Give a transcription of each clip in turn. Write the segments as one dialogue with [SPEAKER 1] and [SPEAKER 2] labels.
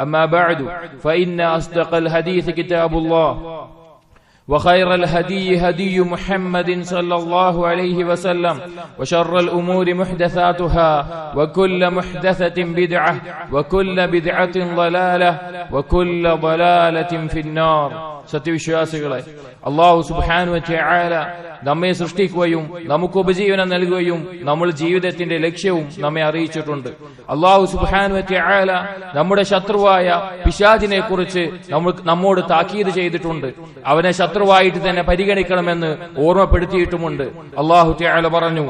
[SPEAKER 1] أما بعد فإن أصدق الحديث كتاب الله. وخير الهدي هدي محمد صلى الله عليه وسلم وشر الأمور محدثاتها وكل محدثة بدعة وكل بدعة ضلالة وكل ضلالة في النار സത്യവിശ്വാസികളെ അള്ളാഹു സുബാനു ചായാല നമ്മെ സൃഷ്ടിക്കുകയും നമുക്ക് ഉപജീവനം നൽകുകയും നമ്മൾ ജീവിതത്തിന്റെ ലക്ഷ്യവും നമ്മെ അറിയിച്ചിട്ടുണ്ട് അള്ളാഹു സുബാനു ചായാല നമ്മുടെ ശത്രുവായ പിശാജിനെ കുറിച്ച് നമ്മൾ നമ്മോട് താക്കീത് ചെയ്തിട്ടുണ്ട് അവനെ ശത്രുവായിട്ട് തന്നെ പരിഗണിക്കണമെന്ന് ഓർമ്മപ്പെടുത്തിയിട്ടുമുണ്ട്. അള്ളാഹു ചായാല പറഞ്ഞു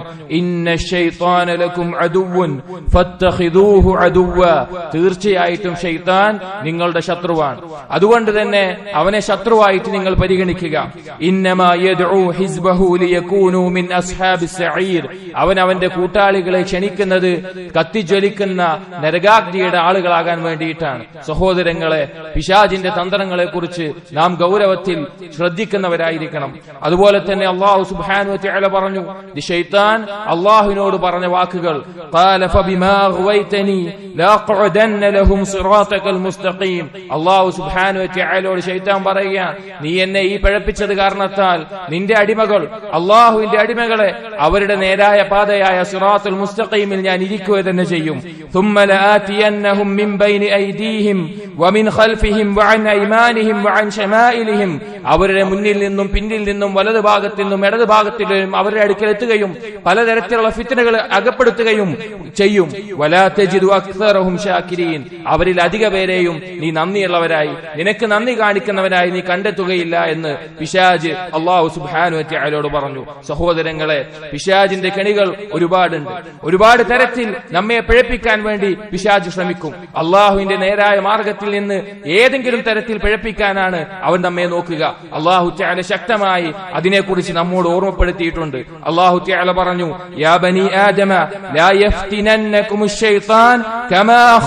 [SPEAKER 1] തീർച്ചയായിട്ടും ഷെയ്ത്താൻ നിങ്ങളുടെ ശത്രുവാണ്. അതുകൊണ്ട് തന്നെ അവനെ ശത്രുവായിട്ട് നിങ്ങൾ പരിഗണിക്കുക. അവൻ അവന്റെ കൂട്ടാളികളെ ക്ഷണിക്കുന്നത് കത്തിജ്വലിക്കുന്ന നരകാഗ്നിയുടെ ആളുകളാകാൻ വേണ്ടിയിട്ടാണ്. സഹോദരങ്ങളെ പിശാജിന്റെ തന്ത്രങ്ങളെ കുറിച്ച് നാം ഗൗരവത്തിൽ ശ്രദ്ധിക്കുന്നവരായിരിക്കണം അതുപോലെ തന്നെ അള്ളാഹു സുബ്ഹാനഹു വതആല പറഞ്ഞു ദി ഷൈത്താൻ അള്ളാഹുവിനോട് പറഞ്ഞ വാക്കുകൾ ഖാല ഫബിമാ അഗ്വൈതനി ലാഖഉദന്ന ലഹും സിറാതകൽ മുസ്തഖീം അള്ളാഹു സുബ്ഹാനഹു വതആലയോട് ഷൈത്താൻ പറയുക നീ എന്നെ ഈ പിഴപ്പിച്ചത് കാരണത്താൽ നിന്റെ അടിമകൾ അള്ളാഹുവിന്റെ അടിമകളെ അവരുടെ നേരായ പാതയായ സിറാത്തുൽ മുസ്തഖീമിൽ ഞാൻ ഇരിക്കുക തന്നെ ചെയ്യും ثم لآتينهم من بين أيديهم ومن خلفهم وعن أيمانهم وعن شمائلهم അവരുടെ മുന്നിൽ നിന്നും പിന്നിൽ നിന്നും വലതു ഭാഗത്തു നിന്നും ഇടത് ഭാഗത്തിൽ നിന്നും അവരുടെ അടുക്കൽ എത്തുകയും പലതരത്തിലുള്ള ഫിത്തനകൾ അകപ്പെടുത്തുകയും ചെയ്യും. വലാത്തജിദു അക്സറഹും അവരിൽ അധിക പേരെയും നീ നന്ദിയുള്ളവരായി നിനക്ക് നന്ദി കാണിക്കുന്നവരായി നീ കണ്ടെത്തുകയില്ല എന്ന് പിശാജ് അള്ളാഹു സുബാനു അയാളോട് പറഞ്ഞു. സഹോദരങ്ങളെ പിശാജിന്റെ കെണികൾ ഒരുപാടുണ്ട്. ഒരുപാട് തരത്തിൽ നമ്മെ പിഴപ്പിക്കാൻ വേണ്ടി പിശാജ് ശ്രമിക്കും. അള്ളാഹുവിന്റെ നേരായ മാർഗത്തിൽ നിന്ന് ഏതെങ്കിലും തരത്തിൽ പിഴപ്പിക്കാനാണ് അവൻ നമ്മെ നോക്കുക. അള്ളാഹു ചാല ശക്തമായി അതിനെക്കുറിച്ച് നമ്മോട് ഓർമ്മപ്പെടുത്തിയിട്ടുണ്ട്. അള്ളാഹു ചാല പറഞ്ഞു യാ ബനി ആദമ കമാ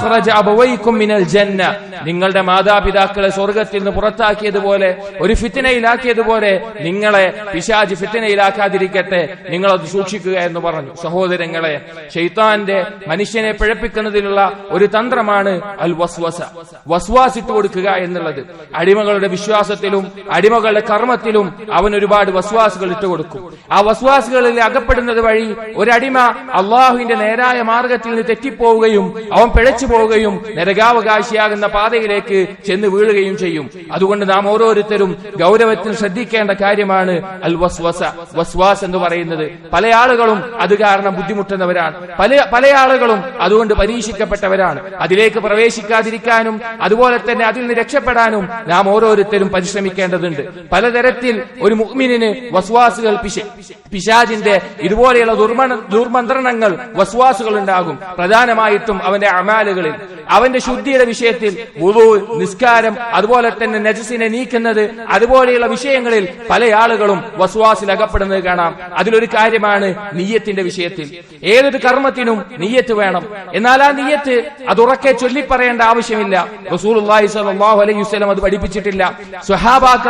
[SPEAKER 1] മിനൽ ജന്ന. നിങ്ങളുടെ മാതാപിതാക്കളെ സ്വർഗത്തിൽ നിന്ന് പുറത്താക്കിയതുപോലെ ഒരു ഫിത്തിനയിലാക്കിയതുപോലെ നിങ്ങളെ പിശാജ് ഫിത്തിനയിലാക്കാതിരിക്കട്ടെ നിങ്ങളത് സൂക്ഷിക്കുക എന്ന് പറഞ്ഞു. സഹോദരങ്ങളെ ഷെയ്ത്താന്റെ മനുഷ്യനെ പിഴപ്പിക്കുന്നതിലുള്ള ഒരു തന്ത്രമാണ് അൽ വസ്വസ വസ്വാസിട്ട് കൊടുക്കുക എന്നുള്ളത്. അടിമകളുടെ വിശ്വാസത്തിലും അടിമകളുടെ കർമ്മത്തിലും അവൻ ഒരുപാട് വസ്വാസുകൾ ഇട്ട് കൊടുക്കും ആ വസ്വാസുകളിൽ അകപ്പെടുന്നത് വഴി ഒരടിമ അള്ളാഹുവിന്റെ നേരായ മാർഗത്തിൽ നിന്ന് തെറ്റിപ്പോവുകയും അവൻ പിഴച്ചു പോവുകയും നരകാവകാശിയാകുന്ന പാതയിലേക്ക് ചെന്ന് വീഴുകയും ചെയ്യും. അതുകൊണ്ട് നാം ഓരോരുത്തരും ഗൗരവത്തിൽ ശ്രദ്ധിക്കേണ്ട കാര്യമാണ് അൽ വസ്വസ വസ്വാസ് എന്ന് പറയുന്നത്. പല ആളുകളും അത് കാരണം ബുദ്ധിമുട്ടുന്നവരാണ്. പല പല ആളുകളും അതുകൊണ്ട് പരീക്ഷിക്കപ്പെട്ടവരാണ്. അതിലേക്ക് പ്രവേശിക്കാതിരിക്കാനും അതുപോലെ തന്നെ അതിൽ നിന്ന് രക്ഷപ്പെടാനും നാം ഓരോരുത്തരും പരിശ്രമിക്കേണ്ടതുണ്ട് പലതരത്തിൽ ഒരു മുഹ്മിനിന് വസ്വാസുകൾ പിശാജിന്റെ ഇതുപോലെയുള്ള ദുർമണ ദുർമന്ത്രണങ്ങൾ വസ്വാസുകൾ ഉണ്ടാകും പ്രധാനമായിട്ടും അവന്റെ അമാലുകളിൽ. അവന്റെ ശുദ്ധിയുടെ വിഷയത്തിൽ വുളു നിസ്കാരം അതുപോലെ തന്നെ നജസിനെ നീക്കുന്നത് അതുപോലെയുള്ള വിഷയങ്ങളിൽ പല ആളുകളും വസ്വാസിൽ അകപ്പെടുന്നത് കാണാം. അതിലൊരു കാര്യമാണ് നീയത്തിന്റെ വിഷയത്തിൽ. ഏതൊരു കർമ്മത്തിനും നീയത്ത് വേണം. എന്നാൽ ആ നീയത്ത് അത് ഉറക്കെ ചൊല്ലിപ്പറയേണ്ട ആവശ്യമില്ല. റസൂൽ അലൈഹി അത് പഠിപ്പിച്ചിട്ടില്ല.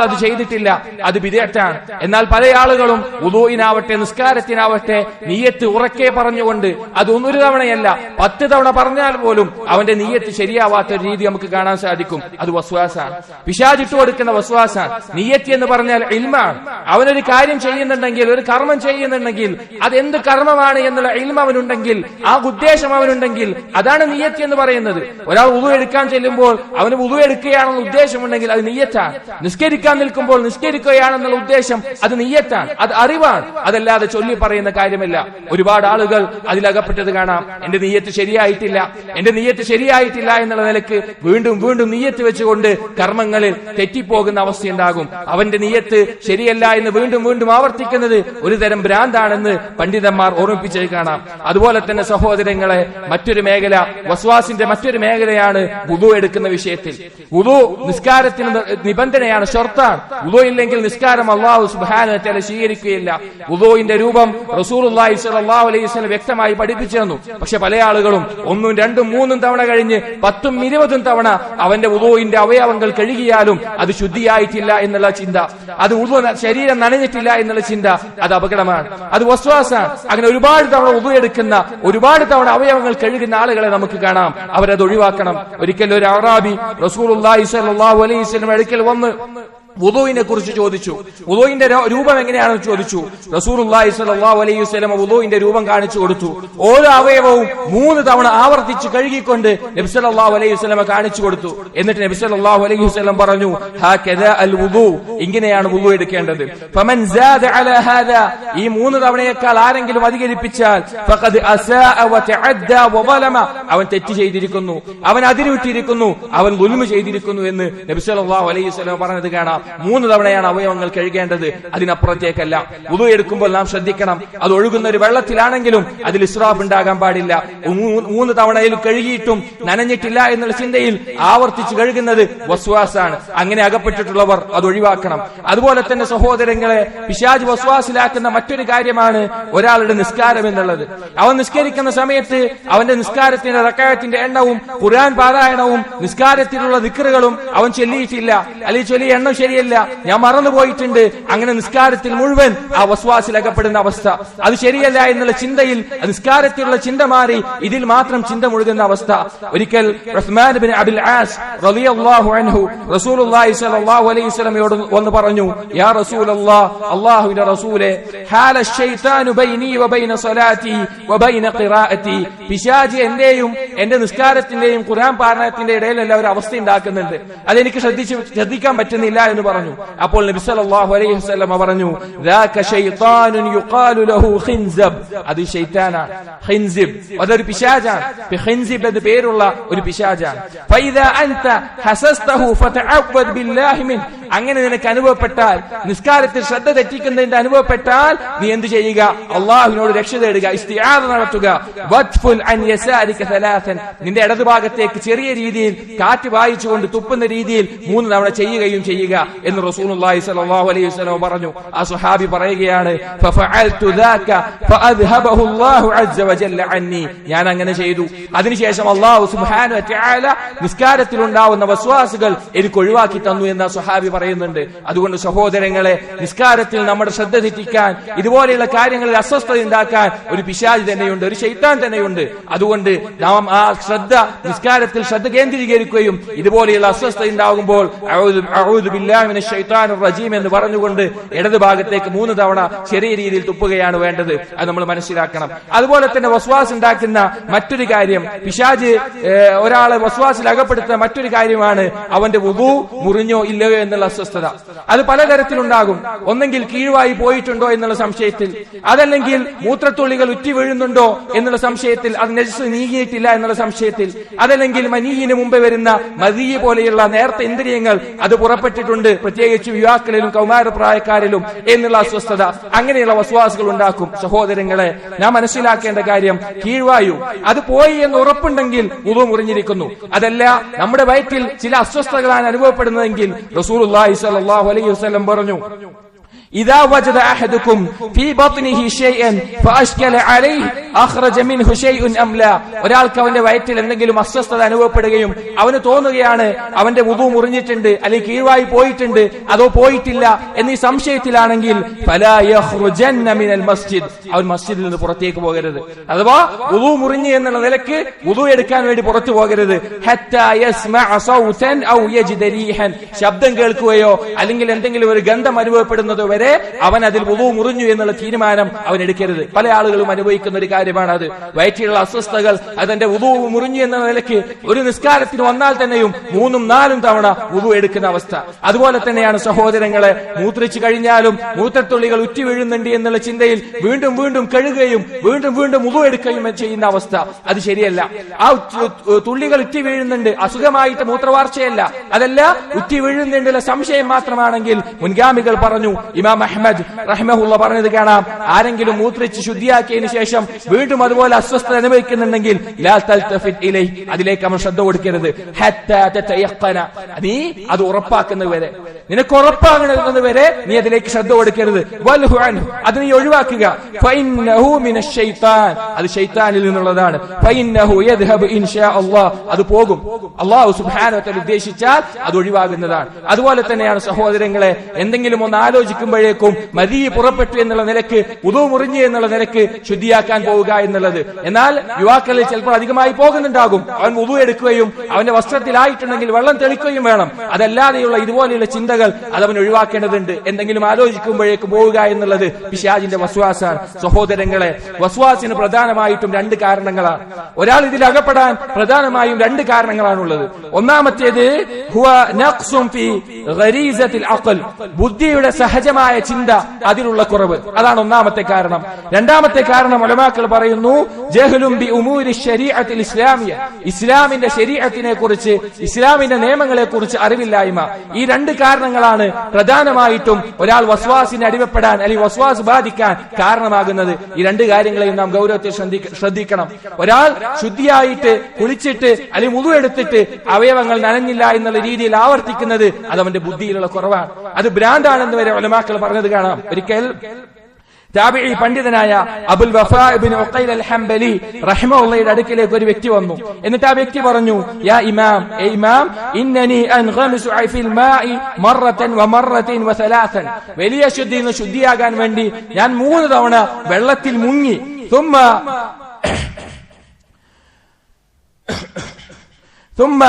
[SPEAKER 1] അത് ചെയ്തിട്ടില്ല. അത് വിദേറ്റാണ് എന്നാൽ പല ആളുകളും ഉദൂയിനാവട്ടെ നിസ്കാരത്തിനാവട്ടെ നീയത്ത് ഉറക്കെ പറഞ്ഞുകൊണ്ട് അത് ഒന്നൊരു തവണയല്ല പത്ത് തവണ പറഞ്ഞാൽ പോലും അവന്റെ നീയത്ത് ശരിയാവാത്ത ഒരു രീതി നമുക്ക് കാണാൻ സാധിക്കും. അത് വസ്വാസാണ്. പിശാചിട്ട് കൊടുക്കുന്ന വസ്വാസാണ്. നീയത്ത് എന്ന് പറഞ്ഞാൽ ഇൽമാണ്. അവനൊരു കാര്യം ചെയ്യുന്നുണ്ടെങ്കിൽ ഒരു കർമ്മം ചെയ്യുന്നുണ്ടെങ്കിൽ അത് എന്ത് കർമ്മമാണ് എന്നുള്ള ഇൽമ അവനുണ്ടെങ്കിൽ ആ ഉദ്ദേശം അവനുണ്ടെങ്കിൽ അതാണ് നീയത്ത് എന്ന് പറയുന്നത്. ഒരാൾ ഉതു എടുക്കാൻ ചെല്ലുമ്പോൾ അവന് ഉതു എടുക്കുകയാണെന്ന് ഉദ്ദേശമുണ്ടെങ്കിൽ അത് നീയത്താണ്. നിസ്കരിക്കാൻ നിൽക്കുമ്പോൾ നിസ്കരിക്കുകയാണെന്നുള്ള ഉദ്ദേശം അത് നീയത്താണ് അത് അറിവാണ്. അതല്ലാതെ ചൊല്ലി പറയുന്ന കാര്യമല്ല. ഒരുപാട് ആളുകൾ അതിലകപ്പെട്ടത് കാണാം. എന്റെ നീയത്ത് ശരിയായിട്ടില്ല എന്റെ നീയത്ത് ശരിയായിട്ടില്ല എന്നുള്ള നിലയ്ക്ക് വീണ്ടും വീണ്ടും നീയത്ത് വെച്ചുകൊണ്ട് കർമ്മങ്ങളിൽ തെറ്റിപ്പോകുന്ന അവസ്ഥയുണ്ടാകും. അവന്റെ നീയത്ത് ശരിയല്ല എന്ന് വീണ്ടും വീണ്ടും ആവർത്തിക്കുന്നത് ഒരു തരം ഭ്രാന്താണെന്ന് പണ്ഡിതന്മാർ ഓർമ്മിപ്പിച്ചത് കാണാം. അതുപോലെ തന്നെ സഹോദരങ്ങളെ മറ്റൊരു മേഖല വസ്വാസിന്റെ മറ്റൊരു മേഖലയാണ് വുതു എടുക്കുന്ന വിഷയത്തിൽ. വുതു നിസ്കാരത്തിന് നിബന്ധനയാണ് നിബന്ധനയാണ് ഷർത്താണ് ഉദോ ഇല്ലെങ്കിൽ നിസ്കാരം അള്ളാഹു സുബാന സ്വീകരിക്കുകയില്ല. ഉദോയിന്റെ രൂപം റസൂൽ അലൈഹി വ്യക്തമായി പഠിപ്പിച്ചു തന്നു. പക്ഷെ പല ആളുകളും ഒന്നും രണ്ടും മൂന്നും തവണ കഴിഞ്ഞ് പത്തും ഇരുപതും തവണ അവന്റെ ഉദോയിന്റെ അവയവങ്ങൾ കഴുകിയാലും അത് ശുദ്ധിയായിട്ടില്ല എന്നുള്ള ചിന്ത. അത് ഉദ ശരീരം നനഞ്ഞിട്ടില്ല എന്നുള്ള ചിന്ത അത് അപകടമാണ്. അത് വസ്വാസാണ്. അങ്ങനെ ഒരുപാട് തവണ ഉളു എടുക്കുന്ന ഒരുപാട് തവണ അവയവങ്ങൾ കഴുകുന്ന ആളുകളെ നമുക്ക് കാണാം. അവരത് ഒഴിവാക്കണം. ഒരിക്കലും ഒരു അറാബി റസൂൽ അലൈഹി വസല്ലം അടുക്കൽ വന്ന് വുദുവിനെ കുറിച്ച് ചോദിച്ചു. വുദുവിന്റെ രൂപം എങ്ങനെയാണെന്ന് ചോദിച്ചു. റസൂലുള്ളാഹി സ്വല്ലല്ലാഹു അലൈഹി വുദുവിന്റെ രൂപം കാണിച്ചു കൊടുത്തു. ഓരോ അവയവവും മൂന്ന് തവണ ആവർത്തിച്ച് കഴുകിക്കൊണ്ട് നബി അള്ളാഹു അലൈഹി വസല്ലം കാണിച്ചു കൊടുത്തു. എന്നിട്ട് നബി അള്ളാഹു അലൈഹി വസല്ലം പറഞ്ഞു ഇങ്ങനെയാണ് വുദു എടുക്കേണ്ടത്. ഈ മൂന്ന് തവണയേക്കാൾ ആരെങ്കിലും അധികരിപ്പിച്ചാൽ അവൻ തെറ്റ് ചെയ്തിരിക്കുന്നു. അവൻ അതിരുവിട്ടിരിക്കുന്നു. അവൻ ദുൽമ ചെയ്തിരിക്കുന്നു എന്ന് നബി അള്ളാഹു അലൈഹി വസല്ലം പറഞ്ഞത് കാണാം. മൂന്ന് തവണയാണ് അവയവങ്ങൾ കഴുകേണ്ടത്. അതിനപ്പുറത്തേക്കല്ല. ഉതു എടുക്കുമ്പോൾ നാം ശ്രദ്ധിക്കണം. അത് ഒഴുകുന്ന ഒരു വെള്ളത്തിലാണെങ്കിലും അതിൽ ഇസ്രാഫ് ഉണ്ടാകാൻ പാടില്ല. മൂന്ന് തവണയിൽ കഴുകിയിട്ടും നനഞ്ഞിട്ടില്ല എന്നുള്ള ചിന്തയിൽ ആവർത്തിച്ച് കഴുകുന്നത് വസ്വാസാണ്. അങ്ങനെ അകപ്പെട്ടിട്ടുള്ളവർ അത് ഒഴിവാക്കണം. അതുപോലെ തന്നെ സഹോദരങ്ങളെ പിശാജ് വസ്വാസിലാക്കുന്ന മറ്റൊരു കാര്യമാണ് ഒരാളുടെ നിസ്കാരം എന്നുള്ളത്. അവൻ നിസ്കരിക്കുന്ന സമയത്ത് അവന്റെ നിസ്കാരത്തിന്റെ റക്കായത്തിന്റെ എണ്ണവും ഖുർആൻ പാരായണവും നിസ്കാരത്തിലുള്ള ദിക്കറുകളും അവൻ ചൊല്ലിയിട്ടില്ല. അല്ലെങ്കിൽ ചൊല്ലിയ എണ്ണം ശരിയല്ല. ഞാൻ മറന്നുപോയിട്ടുണ്ട് അങ്ങനെ നിസ്കാരത്തിൽ മുഴുവൻ ആ വസ്വാസിൽ അകപ്പെടുന്ന അവസ്ഥ. അത് ശരിയല്ല എന്നുള്ള ചിന്തയിൽ നിസ്കാരത്തിലുള്ള ചിന്ത മാറി ഇതിൽ മാത്രം ചിന്ത മുഴുകുന്ന അവസ്ഥ. ഒരിക്കൽ റഹ്മാൻ ബിൻ അബിൽ ആസ് റളിയല്ലാഹു അൻഹു റസൂലുള്ളാഹി സ്വല്ലല്ലാഹു അലൈഹി വസല്ലമയോട് വന്ന് പറഞ്ഞു യാ റസൂലല്ലാഹ് അല്ലാഹുവിന്റെ റസൂലേ ഹാല ശൈത്താനു ബൈനി വബൈന സ്വലാത്തി വബൈന ഖിറാഅത്തി. പിശാചി എന്റെയും എന്റെ നിസ്കാരത്തിന്റെയും ഖുർആൻ പാരായണത്തിന്റെ ഇടയിലല്ല ഒരു അവസ്ഥ ഉണ്ടാക്കുന്നുണ്ട്. അതെനിക്ക് ശ്രദ്ധിച്ച് ശ്രദ്ധിക്കാൻ പറ്റുന്നില്ല എന്ന് എന്ന് പറഞ്ഞു. അപ്പോൾ നബി സല്ലല്ലാഹു അലൈഹി വസല്ലം പറഞ്ഞു ദാക ശൈത്താനുൻ യുഖാലു ലഹു ഖിൻസബ്. അത് ശൈത്താനാണ് ഖിൻസിബ്. അതൊരു പിശാചാണ്. ഖിൻസിബ് എന്ന് പേരുള്ള ഒരു പിശാചാണ്. ഫൈദാ അൻത ഹസസ്തഹു ഫതഅവദ് ബില്ലാഹി മിൻ. അങ്ങനെ നിനക്ക് അനുഭവപ്പെട്ടാൽ നിസ്കാരത്തിൽ ശ്രദ്ധ തെറ്റിക്കുന്നതിന്റെ അനുഭവപ്പെട്ടാൽ നീ എന്ത് ചെയ്യുക? അള്ളാഹുവിനോട് രക്ഷ തേടുക ഇസ്തിആദ നടത്തുക. വത്ഫുൻ അൻ യസാരിക സലാസൻ. നിന്റെ ഇടതുഭാഗത്തേക്ക് ചെറിയ രീതിയിൽ കാറ്റ് വായിച്ചുകൊണ്ട് തുപ്പുന്ന രീതിയിൽ മൂന്ന് തവണ ചെയ്യുകയും ചെയ്യുക. എന്ന് സ്വല്ലല്ലാഹു അലൈഹി വസല്ലം പറഞ്ഞു. ആ സുഹാബി പറയുകയാണ് ഞാൻ അങ്ങനെ ചെയ്തു. അതിനുശേഷം അള്ളാഹു നിസ്കാരത്തിലുണ്ടാവുന്ന നിസ്കാരത്തിൽ ഉണ്ടാവുന്ന വസ്വാസുകൾ എനിക്ക് ഒഴിവാക്കി തന്നു എന്ന് സുഹാബി പറയുന്നുണ്ട്. അതുകൊണ്ട് സഹോദരങ്ങളെ നിസ്കാരത്തിൽ നമ്മുടെ ശ്രദ്ധ തെറ്റിക്കാൻ ഇതുപോലെയുള്ള കാര്യങ്ങളിൽ അസ്വസ്ഥത ഉണ്ടാക്കാൻ ഒരു പിശാജ് തന്നെയുണ്ട് ഒരു ശൈത്താൻ തന്നെയുണ്ട്. അതുകൊണ്ട് നാം ആ ശ്രദ്ധ നിസ്കാരത്തിൽ ശ്രദ്ധ കേന്ദ്രീകരിക്കുകയും ഇതുപോലെയുള്ള അസ്വസ്ഥത ഉണ്ടാകുമ്പോൾ റജീം എന്ന് പറഞ്ഞുകൊണ്ട് ഇടത് ഭാഗത്തേക്ക് മൂന്ന് തവണ ചെറിയ രീതിയിൽ തുപ്പുകയാണ് വേണ്ടത്. അത് നമ്മൾ മനസ്സിലാക്കണം. അതുപോലെ തന്നെ വസ്വാസ് ഉണ്ടാക്കുന്ന മറ്റൊരു കാര്യം പിശാജ് ഒരാളെ വസ്വാസിൽ അകപ്പെടുത്തുന്ന മറ്റൊരു കാര്യമാണ് അവന്റെ ഉബു മുറിഞ്ഞോ ഇല്ലയോ എന്നുള്ള അസ്വസ്ഥത. അത് പലതരത്തിലുണ്ടാകും. ഒന്നെങ്കിൽ കീഴ്വായി പോയിട്ടുണ്ടോ എന്നുള്ള സംശയത്തിൽ അതല്ലെങ്കിൽ മൂത്രത്തുള്ളികൾ ഉറ്റി വീഴുന്നുണ്ടോ എന്നുള്ള സംശയത്തിൽ അത് നെജസ് നീങ്ങിയിട്ടില്ല എന്നുള്ള സംശയത്തിൽ അതല്ലെങ്കിൽ മനീഹിന് മുമ്പ് വരുന്ന മതിയെ പോലെയുള്ള നേർത്ത ഇന്ദ്രിയങ്ങൾ അത് പുറപ്പെട്ടിട്ടുണ്ട്
[SPEAKER 2] ഉണ്ട്. പ്രത്യേകിച്ച് യുവാക്കളിലും കൗമാരപ്രായക്കാരിലും എന്നുള്ള അസ്വസ്ഥത അങ്ങനെയുള്ള വസ്വാസുകൾ ഉണ്ടാക്കും. സഹോദരങ്ങളെ ഞാൻ മനസ്സിലാക്കേണ്ട കാര്യം കീഴ്വായു. അത് പോയി എന്ന് ഉറപ്പുണ്ടെങ്കിൽ ഉതു മുറിഞ്ഞിരിക്കുന്നു. അതല്ല നമ്മുടെ വയറ്റിൽ ചില അസ്വസ്ഥതകളാണ് അനുഭവപ്പെടുന്നതെങ്കിൽ റസൂൽ അലൈഹി വസ്ലം പറഞ്ഞു إذا وجد أحدكم في بطنه شيئا فأشكل عليه أخرج منه شيء أم لا ഒരാൾക്ക് അവന്റെ വയറ്റിൽ എന്തെങ്കിലും അസ്വസ്ഥത അനുഭവപ്പെടുകയും അവന് തോന്നുകയാണ് അവന്റെ വുതു മുറിഞ്ഞിട്ടുണ്ട് അല്ലെങ്കിൽ കീഴ്വായി പോയിട്ടുണ്ട് അതോ പോയിട്ടില്ല എന്നീ സംശയത്തിലാണെങ്കിൽ ഫലാ യഖ്റുജന്ന മിനൽ മസ്ജിദ് അവൻ മസ്ജിദിൽ നിന്ന് പുറത്തേക്ക് പോകരുത് അഥവാ വുതു മുറിഞ്ഞു എന്നുള്ള നിലക്ക് വുതു എടുക്കാൻ വേണ്ടി പുറത്തു പോകരുത് ഹത്താ യസ്മഅ സൗതൻ ഔ യജിദ റീഹൻ ശബ്ദം കേൾക്കുകയോ അല്ലെങ്കിൽ എന്തെങ്കിലും ഒരു ഗന്ധം അനുഭവപ്പെടുന്നത് വരെ അവൻ അതിൽ വുതു മുറിഞ്ഞു എന്നുള്ള തീരുമാനം അവൻ എടുക്കരുത്. പല ആളുകളും അനുഭവിക്കുന്ന ഒരു കാര്യമാണ് അത് വയറ്റിലുള്ള അസ്വസ്ഥകൾ അതെന്റെ വുതു മുറിഞ്ഞു എന്ന നിലയ്ക്ക് ഒരു നിസ്കാരത്തിന് വന്നാൽ തന്നെയും മൂന്നും നാലും തവണ വുതു എടുക്കുന്ന അവസ്ഥ. അതുപോലെ തന്നെയാണ് സഹോദരങ്ങളെ മൂത്രിച്ചു കഴിഞ്ഞാലും മൂത്രത്തുള്ളികൾ ഉറ്റി വീഴുന്നുണ്ട് എന്നുള്ള ചിന്തയിൽ വീണ്ടും വീണ്ടും കഴുകുകയും വീണ്ടും വീണ്ടും വുതു എടുക്കുകയും ചെയ്യുന്ന അവസ്ഥ. അത് ശരിയല്ല. ആ തുള്ളികൾ ഉറ്റി വീഴുന്നുണ്ട്. അസുഖമായിട്ട് മൂത്രവാർച്ചയല്ല. അതല്ല ഉറ്റി വീഴുന്നുണ്ടെന്നുള്ള സംശയം മാത്രമാണെങ്കിൽ മുൻഗാമികൾ പറഞ്ഞു ഇമാം അഹമ്മദ് റഹ്മഹുള്ള പറഞ്ഞത് കാണാം. ആരെങ്കിലും മൂത്രിച്ച് ശുദ്ധിയാക്കിയതിനു ശേഷം വീണ്ടും അതുപോലെ അസ്വസ്ഥത അനുഭവിക്കുന്നുണ്ടെങ്കിൽ അതിലേക്ക് അവൻ ശ്രദ്ധ കൊടുക്കരുത്. നീ അത് ഉറപ്പാക്കുന്നത് വരെ. നിനക്ക് ഉറപ്പാകണമെന്നത് വരെ നീ അതിലേക്ക് ശ്രദ്ധ കൊടുക്കരുത്. അത് നീ ഒഴിവാക്കുക. അത് ശൈത്താനിൽ നിന്നുള്ളതാണ്. അത് പോകും. അള്ളാഹു തആല ഉദ്ദേശിച്ചാൽ അത് ഒഴിവാകുന്നതാണ്. അതുപോലെ തന്നെയാണ് സഹോദരങ്ങളെ എന്തെങ്കിലും ഒന്ന് ആലോചിക്കുമ്പോഴേക്കും മതി പുറപ്പെട്ടു എന്നുള്ള നിലയ്ക്ക് ഉതവ് മുറിഞ്ഞു എന്നുള്ള നിലയ്ക്ക് ശുദ്ധിയാക്കാൻ പോവുക എന്നുള്ളത്. എന്നാൽ യുവാക്കളിൽ ചിലപ്പോൾ അധികമായി പോകുന്നുണ്ടാകും. അവൻ ഉതു എടുക്കുകയും അവന്റെ വസ്ത്രത്തിലായിട്ടുണ്ടെങ്കിൽ വെള്ളം തെളിക്കുകയും വേണം. അതല്ലാതെയുള്ള ഇതുപോലെയുള്ള ചിന്തകൾ അത് അവൻ ഒഴിവാക്കേണ്ടതുണ്ട്. എന്തെങ്കിലും ആലോചിക്കുമ്പോഴേക്ക് പോവുക എന്നുള്ളത് പിശാജിന്റെ വസ്വാസാണ്. സഹോദരങ്ങളെ വസ്വാസിന് പ്രധാനമായിട്ടും രണ്ട് കാരണങ്ങളാണ് ഒരാൾ ഇതിൽ അകപ്പെടാൻ പ്രധാനമായും രണ്ട് കാരണങ്ങളാണുള്ളത്. ഒന്നാമത്തേത് ബുദ്ധിയുടെ സഹജമായ ചിന്ത അതിലുള്ള കുറവ്. അതാണ് ഒന്നാമത്തെ കാരണം. രണ്ടാമത്തെ കാരണം ഒലമാക്കൾ പറയുന്നു ജഹലും ബി ഉമൂരി ശരീഅത്തിൽ ഇസ്ലാമിയ. ഇസ്ലാമിന്റെ ശരീരത്തിനെ കുറിച്ച് ഇസ്ലാമിന്റെ നിയമങ്ങളെ കുറിച്ച് അറിവില്ലായ്മ. ഈ രണ്ട് കാരണങ്ങളാണ് പ്രധാനമായിട്ടും ഒരാൾ വസ്വാസിനെ അടിമപ്പെടാൻ അല്ലെങ്കിൽ വസ്വാസ് ബാധിക്കാൻ കാരണമാകുന്നത്. ഈ രണ്ട് കാര്യങ്ങളെയും നാം ഗൗരവത്തിൽ ശ്രദ്ധിക്കണം. ഒരാൾ ശുദ്ധിയായിട്ട് കുളിച്ചിട്ട് അല്ലെങ്കിൽ മുതു എടുത്തിട്ട് അവയവങ്ങൾ നനഞ്ഞില്ല എന്നുള്ള രീതിയിൽ ആവർത്തിക്കുന്നത് അത് അവന്റെ ബുദ്ധിയിലുള്ള കുറവാണ്. അത് ഭ്രാന്താണെന്ന് വരെ ഒലമാക്കൾ പറഞ്ഞത് കാണാം. ഒരിക്കൽ താബിഈ പണ്ഡിതനായ അബുൽ വഫാ ഇബ്നു ഉഖൈൽ അൽ ഹംബലി റഹിമഹുള്ളയുടെ അടുക്കിലേക്ക് ഒരു വ്യക്തി വന്നു. എന്നിട്ട് ആ വ്യക്തി പറഞ്ഞു യാ ഇമാം ഏ ഇമാം ഇന്നനി അൻഗമിസു ഫിൽ മാഇ മറത്തൻ വമറത്തൻ വസലാസൻ വലിയ ശുദ്ധിയിൽ നിന്ന് ശുദ്ധിയാകാൻ വേണ്ടി ഞാൻ മൂന്ന് തവണ വെള്ളത്തിൽ മുങ്ങി. ثم ثم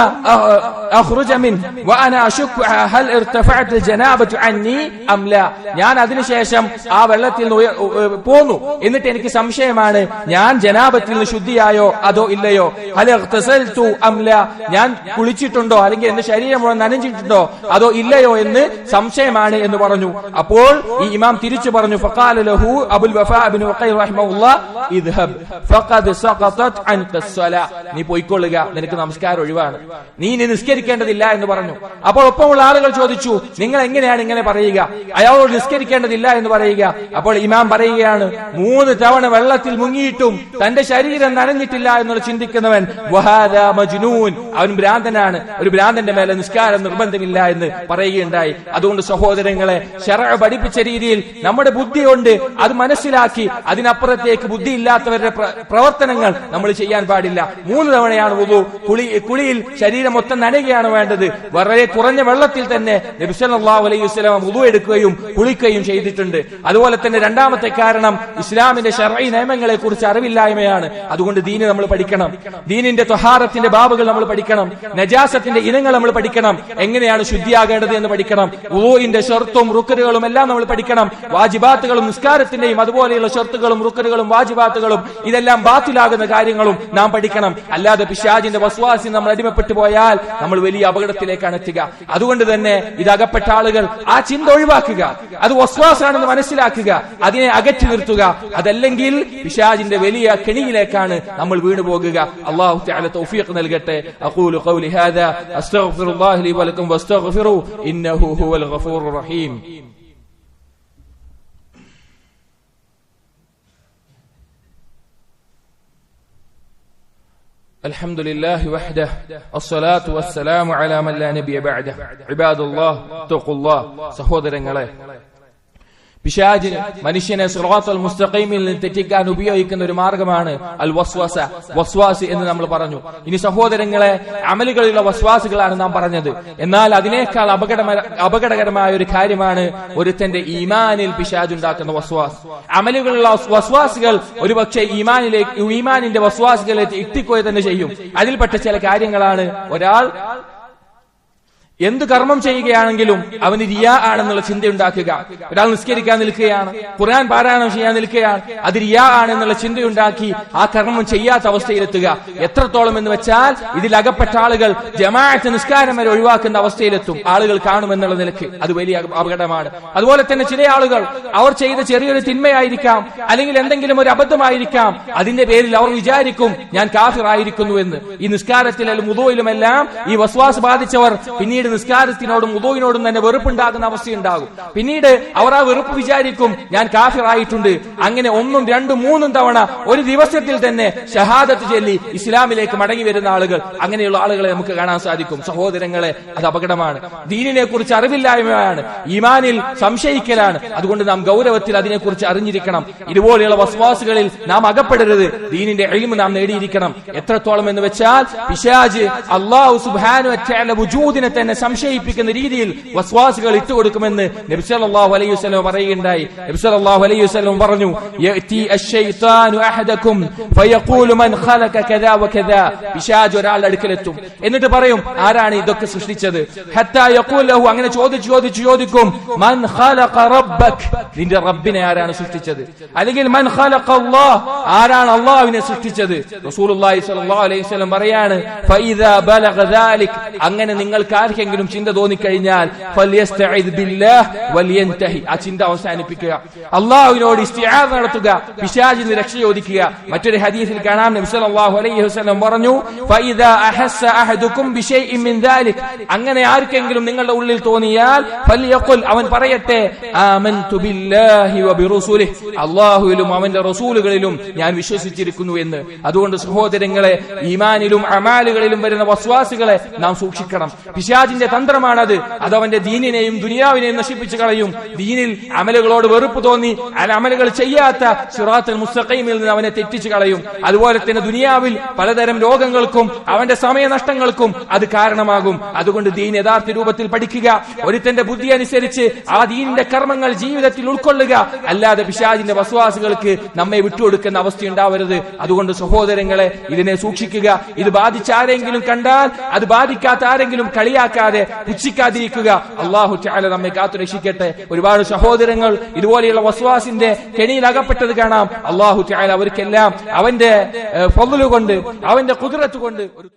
[SPEAKER 2] أخرج منه وأنا أشك هل ارتفعت الجنابة عني أم لا ഞാൻ അതിനുശേഷം ആ വെള്ളത്തിൽ നിന്ന് ഉയ- ഉ- പോന്നു എന്നിട്ട് എനിക്ക് സംശയമാണ് ഞാൻ ജനാപത്തിൽ നിന്ന് ശുദ്ധിയായോ അതോ ഇല്ലയോ ഹൽ ഇഗ്തസൽതു അം ലാ ഞാൻ കുളിച്ചിട്ടുണ്ടോ അല്ലെങ്കിൽ എന്റെ ശരീരം മുഴുവൻ നനഞ്ഞിട്ടുണ്ടോ അതോ ഇല്ലയോ എന്ന് സംശയമാണ് എന്ന് പറഞ്ഞു അപ്പോൾ ഈ ഇമാം തിരിച്ചു പറഞ്ഞു ഫഖാല ലഹു അബുൽ വഫാ ഇബ്നു ഉഖൈൽ റഹിമഹുല്ലാ ഇദ്ഹബ് ഫഖദ് സഖതത് അൻക الصلاة നീ പോയിക്കൊള്ളുക നിനക്ക് നമസ്കാരം ഒഴിവാണ്. നീ ഇനി നിസ്കരിക്കേണ്ടതില്ല എന്ന് പറഞ്ഞു. അപ്പോൾ ഒപ്പമുള്ള ആളുകൾ ചോദിച്ചു നിങ്ങൾ എങ്ങനെയാണ് ഇങ്ങനെ പറയുക? അയാളോട് നിസ്കരിക്കേണ്ടതില്ല എന്ന് പറയുക. അപ്പോൾ ഇമാം പറയുകയാണ് മൂന്ന് തവണ വെള്ളത്തിൽ മുങ്ങിയിട്ടും തന്റെ ശരീരം നനഞ്ഞിട്ടില്ല എന്നുള്ള ചിന്തിക്കുന്നവൻ മജ്നൂൻ. അവൻ ഭ്രാന്തനാണ്. ഒരു ഭ്രാന്തന്റെ മേലെ നിസ്കാരം നിർബന്ധമില്ല എന്ന് പറയുകയുണ്ടായി. അതുകൊണ്ട് സഹോദരങ്ങളെ ശറ പഠിപ്പിച്ച രീതിയിൽ നമ്മുടെ ബുദ്ധി കൊണ്ട് അത് മനസ്സിലാക്കി അതിനപ്പുറത്തേക്ക് ബുദ്ധി ഇല്ലാത്തവരുടെ പ്രവർത്തനങ്ങൾ നമ്മൾ ചെയ്യാൻ പാടില്ല. മൂന്ന് തവണയാണ് കുളി കുളി കുളിയിൽ ശരീരം മൊത്തം നനയുകയാണ് വേണ്ടത്. വളരെ കുറഞ്ഞ വെള്ളത്തിൽ തന്നെ നബിസല്ലാ അലൈഹി വസല്ലം വുളു എടുക്കുകയും കുളിക്കുകയും ചെയ്തിട്ടുണ്ട്. അതുപോലെ തന്നെ രണ്ടാമത്തെ കാരണം ഇസ്ലാമിന്റെ ഷർഈ നിയമങ്ങളെ കുറിച്ച് അറിവില്ലായ്മയാണ്. അതുകൊണ്ട് ദീന് നമ്മൾ പഠിക്കണം. ദീനിന്റെ തൊഹാറത്തിന്റെ ബാബുകൾ നമ്മൾ പഠിക്കണം. നജാസത്തിന്റെ ഇനങ്ങൾ നമ്മൾ പഠിക്കണം. എങ്ങനെയാണ് ശുദ്ധിയാകേണ്ടത് എന്ന് പഠിക്കണം. വുളുവിന്റെ ഷർത്തും റുക്കറുകളും എല്ലാം നമ്മൾ പഠിക്കണം. വാജിബാത്തുകളും നിസ്കാരത്തിന്റെയും അതുപോലെയുള്ള ഷർത്തുകളും റുക്കറുകളും വാജിബാത്തുകളും ഇതെല്ലാം ബാത്തിലാകുന്ന കാര്യങ്ങളും നാം പഠിക്കണം. അല്ലാതെ പിശാജിന്റെ വസ്വാസി നമ്മൾ അടിമപ്പെട്ടു പോയാൽ നമ്മൾ വലിയ അപകടത്തിലേക്കാണ് എത്തുക. അതുകൊണ്ട് തന്നെ ഇത് അകപ്പെട്ട ആളുകൾ ആ ചിന്ത ഒഴിവാക്കുക. അത് വസ്വാസാണെന്ന് മനസ്സിലാക്കുക. അതിനെ അകറ്റി നിർത്തുക. അതല്ലെങ്കിൽ പിശാജിന്റെ വലിയ കെണിയിലേക്കാണ് നമ്മൾ വീണു പോകുക. അള്ളാഹു തൗഫീഖ് നൽകട്ടെ. അഖൂലു ഖൗലി ഹാദാ. അസ്തഗ്ഫിറുല്ലാഹി لي റഹീം. الحمد لله وحده الصلاة والسلام على من لا نبي بعده عباد الله اتقوا الله സഹോദരങ്ങളെ പിശാജിന് മനുഷ്യനെ സുറാത്തുൽ മുസ്തഖീമിൽ നിന്ന് തെറ്റിക്കാൻ ഉപയോഗിക്കുന്ന ഒരു മാർഗമാണ് അൽ വസ്വാസ വസ്വാസ് എന്ന് നമ്മൾ പറഞ്ഞു. ഇനി സഹോദരങ്ങളെ അമലുകളിലുള്ള വസ്വാസുകളാണ് നാം പറഞ്ഞത്. എന്നാൽ അതിനേക്കാൾ അപകട അപകടകരമായ ഒരു കാര്യമാണ് ഒരുത്തന്റെ ഈമാനിൽ പിശാജ് ഉണ്ടാക്കുന്ന വസ്വാസ്. അമലുകളുള്ള വസ്വാസുകൾ ഒരുപക്ഷെ ഈമാനിലേക്ക് ഈമാനിന്റെ വസ്വാസുകളെ എത്തിക്കുക തന്നെ ചെയ്യും. അതിൽപ്പെട്ട ചില കാര്യങ്ങളാണ് ഒരാൾ എന്ത് കർമ്മം ചെയ്യുകയാണെങ്കിലും അവന് റിയാ ആണെന്നുള്ള ചിന്ത ഉണ്ടാക്കുക. ഒരാൾ നിസ്കരിക്കാൻ നിൽക്കുകയാണ് ഖുർആൻ പാരായണം ചെയ്യാൻ നിൽക്കുകയാണ് അത് റിയാ ആണെന്നുള്ള ചിന്തയുണ്ടാക്കി ആ കർമ്മം ചെയ്യാത്ത അവസ്ഥയിലെത്തുക. എത്രത്തോളം എന്ന് വെച്ചാൽ ഇതിലകപ്പെട്ട ആളുകൾ ജമാഅത്ത് നിസ്കാരം വരെ ഒഴിവാക്കുന്ന അവസ്ഥയിലെത്തും. ആളുകൾ കാണുമെന്നുള്ള നിലയ്ക്ക് അത് വലിയ അപകടമാണ്. അതുപോലെ തന്നെ ചില ആളുകൾ അവർ ചെയ്ത ചെറിയൊരു തിന്മയായിരിക്കാം അല്ലെങ്കിൽ എന്തെങ്കിലും ഒരു അബദ്ധമായിരിക്കാം അതിന്റെ പേരിൽ അവർ വിചാരിക്കും ഞാൻ കാഫിറായിരിക്കുന്നു എന്ന് ഈ നിസ്കാരത്തിലും മുതോയിലുമെല്ലാം ഈ വസ്വാസ് ബാധിച്ചവർ പിന്നീട് നിസ്കാരത്തിനോടും ഉദോയിനോടും തന്നെ വെറുപ്പുണ്ടാകുന്ന അവസ്ഥയുണ്ടാകും. പിന്നീട് അവർ ആ വെറുപ്പ് വിചാരിക്കും ഞാൻ കാഫിറായിട്ടുണ്ട്. അങ്ങനെ ഒന്നും രണ്ടും മൂന്നും തവണ ഒരു ദിവസത്തിൽ തന്നെ ഷഹാദത്ത് ചൊല്ലി ഇസ്ലാമിലേക്ക് മടങ്ങി വരുന്ന ആളുകൾ അങ്ങനെയുള്ള ആളുകളെ നമുക്ക് കാണാൻ സാധിക്കും. സഹോദരങ്ങളെ അത് അപകടമാണ്. ദീനിനെ കുറിച്ച് അറിവില്ലായ്മയാണ്. ഇമാനിൽ സംശയിക്കലാണ്. അതുകൊണ്ട് നാം ഗൗരവത്തിൽ അതിനെക്കുറിച്ച് അറിഞ്ഞിരിക്കണം. ഇതുപോലെയുള്ള വസ്വാസുകളിൽ നാം അകപ്പെടരുത്. ദീനിന്റെ എളിമ നാം നേടിയിരിക്കണം. എത്രത്തോളം എന്ന് വെച്ചാൽ പിശാജ് അള്ളാഹു സുബാനു തന്നെ സംശയിപ്പിക്കുന്ന രീതിയിൽ വസ്വാസികൾ ഇട്ടുകൊടുക്കുമെന്ന് നബി സല്ലല്ലാഹു അലൈഹി വസല്ലം പറയുകയുണ്ടായി. നബി സല്ലല്ലാഹു അലൈഹി വസല്ലം പറഞ്ഞു യഅതി അശ്ശൈത്താനു അഹദകും ഫയഖൂലു മൻ ഖലക കദാ വകദാ പിശാച് ഒരാളുടെ അടുക്കലെത്തും. എന്നിട്ട് പറയും ആരാണ് ഇതൊക്കെ സൃഷ്ടിച്ചത്? ഹത്താ യഖൂൽ അങ്ങനെ ചോദിച്ചു ചോദിച്ചു ചോദിക്കും മൻ ഖലഖ റബ്ബക്. നിന്റെ റബ്ബിനെ ആരാണ് സൃഷ്ടിച്ചത്? അല്ലെങ്കിൽ മൻ ഖലഖ അല്ലാഹ്. ആരാണ് അല്ലാഹുവിനെ സൃഷ്ടിച്ചത്? റസൂലുള്ളാഹി സ്വല്ലല്ലാഹു അലൈഹി വസല്ലം പറയാണ് ഫൈദാ ബലഗ ദാലിക്. അങ്ങനെ നിങ്ങൾക്ക് ആർക്കെങ്കിലും ചിന്ത തോന്നിക്കഴിഞ്ഞാൽ ആ ചിന്ത അവസാനിപ്പിക്കുക. അള്ളാഹുവിനോട് നടത്തുക പിശാചിൽ നിന്ന് രക്ഷ ചോദിക്കുക. മറ്റൊരു ഹദീസിൽ കാണാം. നബി സല്ലല്ലാഹു അലൈഹി വസല്ലം പറഞ്ഞു അങ്ങനെ ആർക്കെങ്കിലും നിങ്ങളുടെ ഉള്ളിൽ തോന്നിയാൽ അവൻ പറയട്ടെ അള്ളാഹുവിലും അവന്റെ റസൂലുകളിലും ഞാൻ വിശ്വസിച്ചിരിക്കുന്നു എന്ന്. അതുകൊണ്ട് സഹോദരങ്ങളെ ഈമാനിലും അമാലുകളിലും വരുന്ന വസ്വാസുകളെ നാം സൂക്ഷിക്കണം. പിശാജിന്റെ തന്ത്രമാണത്. അത് അവന്റെ ദീനിനെയും ദുനിയാവിനെയും നശിപ്പിച്ചു കളയും. ദീനിൽ അമലുകളോട് വെറുപ്പ് തോന്നി. അല്ല അമലുകൾ ചെയ്യാത്ത സിറാത്തുൽ മുസ്തഖീമിൽ നിന്ന് അവനെ തെറ്റിച്ചു കളയും. അതുപോലെ തന്നെ ദുനിയാവിൽ പലതരം രോഗങ്ങൾക്കും അവന്റെ സമയനഷ്ടങ്ങൾക്കും അത് കാരണമാകും. അതുകൊണ്ട് ദീൻ യഥാർത്ഥ രൂപത്തിൽ പഠിക്കുക. ഒരുത്തന്റെ ബുദ്ധി അനുസരിച്ച് ആ ദീനിന്റെ കർമ്മങ്ങൾ ജീവിതത്തിൽ ഉൾക്കൊള്ളുക. അല്ലാതെ പിശാജിന്റെ വസവാസികൾക്ക് നമ്മെ വിട്ടുകൊടുക്കുന്ന അവസ്ഥയുണ്ടാവരുത് അതുകൊണ്ട് സഹോദരങ്ങളെ ഇതിനെ സൂക്ഷിക്കുക. ഇത് ബാധിച്ച ആരെങ്കിലും കണ്ടാൽ അത് ബാധിക്കാത്ത ആരെങ്കിലും കളിയാക്കാതെ പുച്ഛിക്കാതിരിക്കുക. അള്ളാഹു നമ്മെ കാത്തു രക്ഷിക്കട്ടെ. ഒരുപാട് സഹോദരങ്ങൾ ഇതുപോലെയുള്ള വസ്വാസിന്റെ കെണിയിൽ അകപ്പെട്ടത് കാണാം. അള്ളാഹു ചാല അവർക്കെല്ലാം അവന്റെ ഫضل കൊണ്ട് അവന്റെ കുതിരത്ത് കൊണ്ട് ഒരു